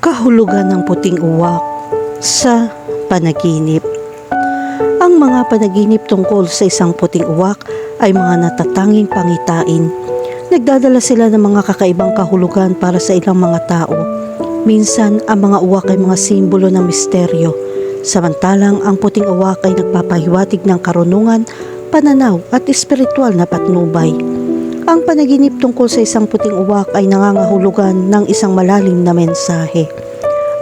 Kahulugan ng puting uwak sa panaginip. Ang mga panaginip tungkol sa isang puting uwak ay mga natatanging pangitain. Nagdadala sila ng mga kakaibang kahulugan para sa ilang mga tao. Minsan, ang mga uwak ay mga simbolo ng misteryo. Samantalang ang puting uwak ay nagpapahiwatig ng karunungan, pananaw at espiritual na patnubay. Ang panaginip tungkol sa isang puting uwak ay nangangahulugan ng isang malalim na mensahe.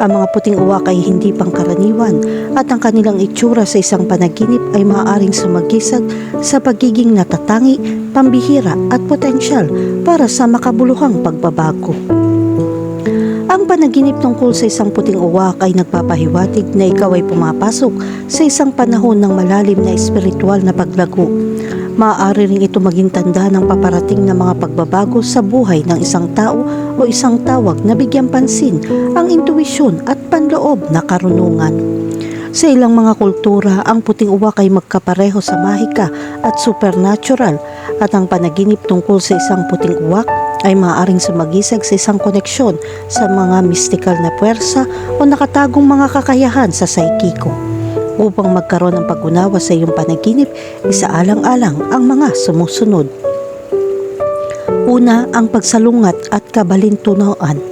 Ang mga puting uwak ay hindi pangkaraniwan at ang kanilang itsura sa isang panaginip ay maaaring sumagisag sa pagiging natatangi, pambihira at potensyal para sa makabuluhang pagbabago. Ang panaginip tungkol sa isang puting uwak ay nagpapahiwatig na ikaw ay pumapasok sa isang panahon ng malalim na espiritual na paglago. Maaari rin ito maging tanda ng paparating na mga pagbabago sa buhay ng isang tao o isang tawag na bigyan pansin ang intuwisyon at panloob na karunungan. Sa ilang mga kultura, ang puting uwak ay magkapareho sa mahika at supernatural at ang panaginip tungkol sa isang puting uwak ay maaaring sumagisag sa isang koneksyon sa mga mystical na puwersa o nakatagong mga kakayahan sa saikiko. Upang magkaroon ng pag-unawa sa iyong panaginip, isaalang-alang ang mga sumusunod. Una, ang pagsalungat at kabalintunuan.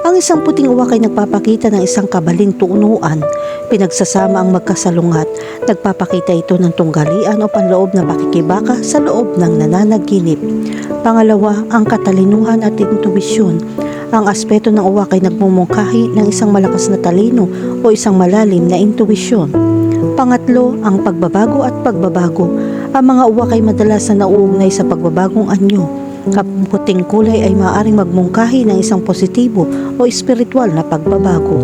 Ang isang puting uwak ay nagpapakita ng isang kabalintunuan. Pinagsasama ang magkasalungat. Nagpapakita ito ng tunggalian o panloob na pakikibaka sa loob ng nananaginip. Pangalawa, ang katalinuhan at intuwisyon. Ang aspeto ng uwak ay nagmumungkahi ng isang malakas na talino o isang malalim na intuwisyon. Pangatlo, ang pagbabago at pagbabago. Ang mga uwak ay madalas na nauugnay sa pagbabagong anyo. Ang puting kulay ay maaaring magmungkahi ng isang positibo o espiritual na pagbabago.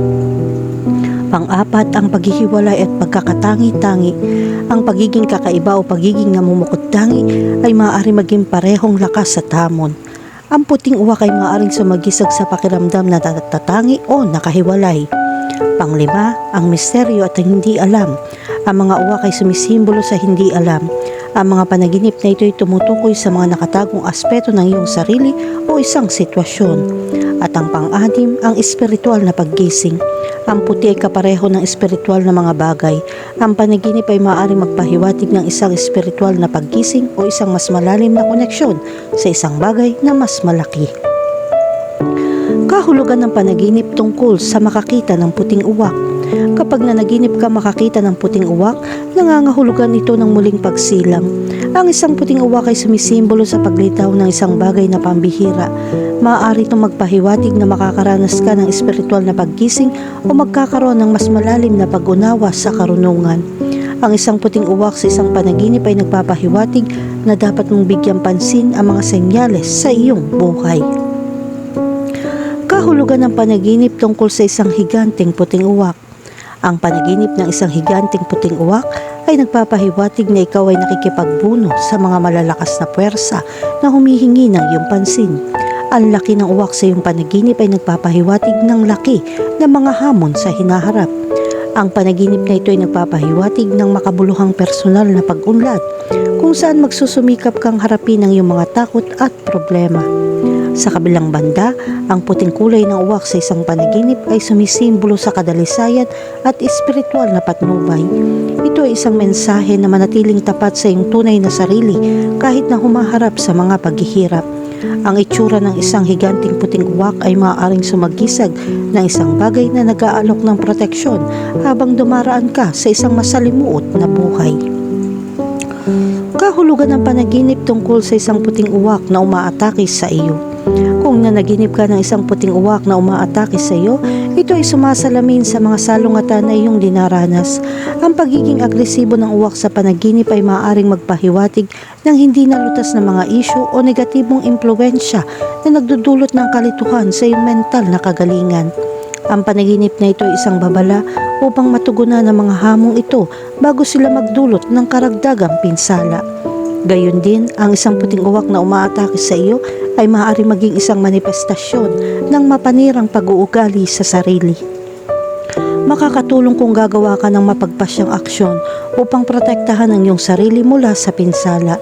Pang-apat, ang paghihiwalay at pagkakatangi-tangi. Ang pagiging kakaiba o pagiging namumukod-tangi ay maaari maging parehong lakas sa tamon. Ang puting uwak ay maaaring sumagisag sa pakiramdam na natatangi o nakahiwalay. Panglima, ang misteryo at ang hindi alam. Ang mga uwak ay sumisimbolo sa hindi alam. Ang mga panaginip na ito ay tumutukoy sa mga nakatagong aspeto ng iyong sarili o isang sitwasyon. At ang pang-anim, ang espiritual na paggising. Ang puti ay kapareho ng espiritual na mga bagay. Ang panaginip ay maaaring magpahiwatig ng isang espiritual na paggising o isang mas malalim na koneksyon sa isang bagay na mas malaki. Kahulugan ng panaginip tungkol sa makakita ng puting uwak. Kapag nanaginip ka makakita ng puting uwak, nangangahulugan ito ng muling pagsilang. Ang isang puting uwak ay sumisimbolo sa paglitaw ng isang bagay na pambihira. Maaari itong magpahiwatig na makakaranas ka ng espiritual na paggising o magkakaroon ng mas malalim na pag-unawa sa karunungan. Ang isang puting uwak sa isang panaginip ay nagpapahiwatig na dapat mong bigyan pansin ang mga senyales sa iyong buhay. Kahulugan ng panaginip tungkol sa isang higanting puting uwak. Ang panaginip ng isang higanting puting uwak ay nagpapahiwatig na ikaw ay nakikipagbuno sa mga malalakas na puwersa na humihingi ng iyong pansin. Ang laki ng uwak sa iyong panaginip ay nagpapahiwatig ng laki ng mga hamon sa hinaharap. Ang panaginip na ito ay nagpapahiwatig ng makabuluhang personal na pag-unlad kung saan magsusumikap kang harapin ang iyong mga takot at problema. Sa kabilang banda, ang puting kulay ng uwak sa isang panaginip ay sumisimbolo sa kadalisayan at espiritual na patnubay. Ito ay isang mensahe na manatiling tapat sa iyong tunay na sarili kahit na humaharap sa mga paghihirap. Ang itsura ng isang higanting puting uwak ay maaaring sumagisag ng isang bagay na nag-aalok ng proteksyon habang dumaraan ka sa isang masalimuot na buhay. Kahulugan ng panaginip tungkol sa isang puting uwak na umaatake sa iyo. Kung nanaginip ka ng isang puting uwak na umaatake sa iyo, ito ay sumasalamin sa mga salungatan na iyong dinaranas. Ang pagiging agresibo ng uwak sa panaginip ay maaaring magpahiwatig ng hindi nalutas na mga isyu o negatibong impluensya na nagdudulot ng kalituhan sa iyong mental na kagalingan. Ang panaginip na ito ay isang babala upang matugunan ang mga hamong ito bago sila magdulot ng karagdagang pinsala. Gayon din, ang isang puting uwak na umaatake sa iyo ay maaari maging isang manifestasyon ng mapanirang pag-uugali sa sarili. Makakatulong kung gagawa ka ng mapagpasyang aksyon upang protektahan ang iyong sarili mula sa pinsala.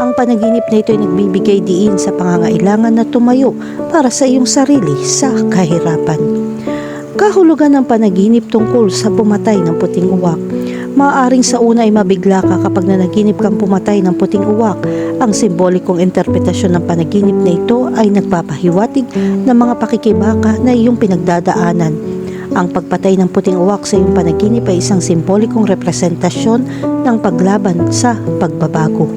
Ang panaginip na ito ay nagbibigay diin sa pangangailangan na tumayo para sa iyong sarili sa kahirapan. Kahulugan ng panaginip tungkol sa pumatay ng puting uwak. Maaaring sa una ay mabigla ka kapag nanaginip kang pumatay ng puting uwak. Ang simbolikong interpretasyon ng panaginip na ito ay nagpapahiwatig ng mga pakikibaka na iyong pinagdadaanan. Ang pagpatay ng puting uwak sa iyong panaginip ay isang simbolikong representasyon ng paglaban sa pagbabago.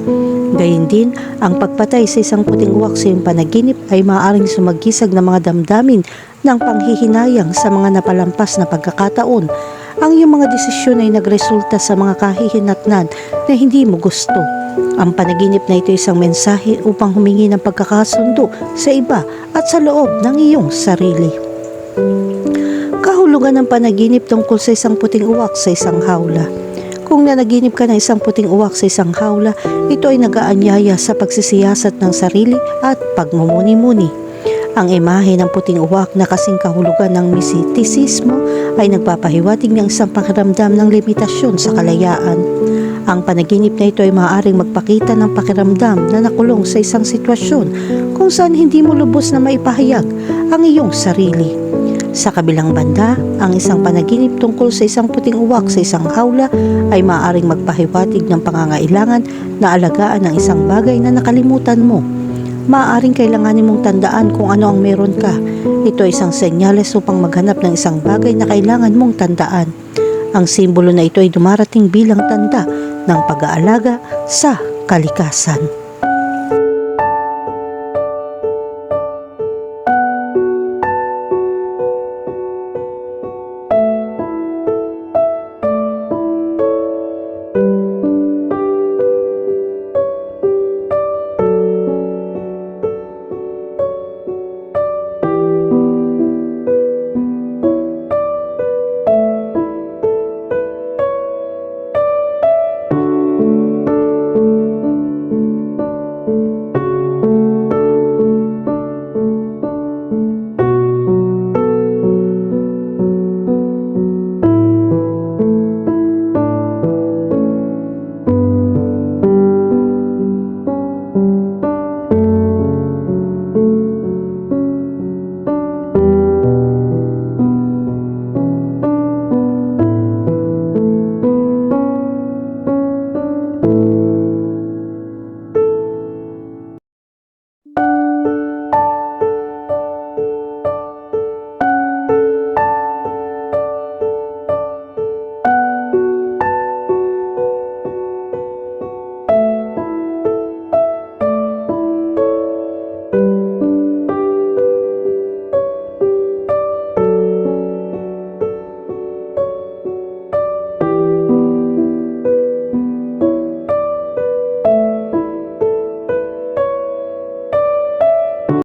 Gayun din, ang pagpatay sa isang puting uwak sa iyong panaginip ay maaaring sumagisag ng mga damdamin ng panghihinayang sa mga napalampas na pagkakataon. Ang iyong mga desisyon ay nagresulta sa mga kahihinatnan na hindi mo gusto. Ang panaginip na ito ay isang mensahe upang humingi ng pagkakasundo sa iba at sa loob ng iyong sarili. Kahulugan ng panaginip tungkol sa isang puting uwak sa isang hawla. Kung nanaginip ka ng isang puting uwak sa isang hawla, ito ay nagaanyaya sa pagsisiyasat ng sarili at pagmumuni-muni. Ang imahe ng puting uwak na kasing kahulugan ng mistisismo ay nagpapahiwatig ng isang pakiramdam ng limitasyon sa kalayaan. Ang panaginip na ito ay maaaring magpakita ng pakiramdam na nakulong sa isang sitwasyon kung saan hindi mo lubos na maipahayag ang iyong sarili. Sa kabilang banda, ang isang panaginip tungkol sa isang puting uwak sa isang hawla ay maaaring magpahiwatig ng pangangailangan na alagaan ng isang bagay na nakalimutan mo. Maaaring kailanganin mong tandaan kung ano ang meron ka. Ito ay isang senyales upang maghanap ng isang bagay na kailangan mong tandaan. Ang simbolo na ito ay dumarating bilang tanda ng pag-aalaga sa kalikasan.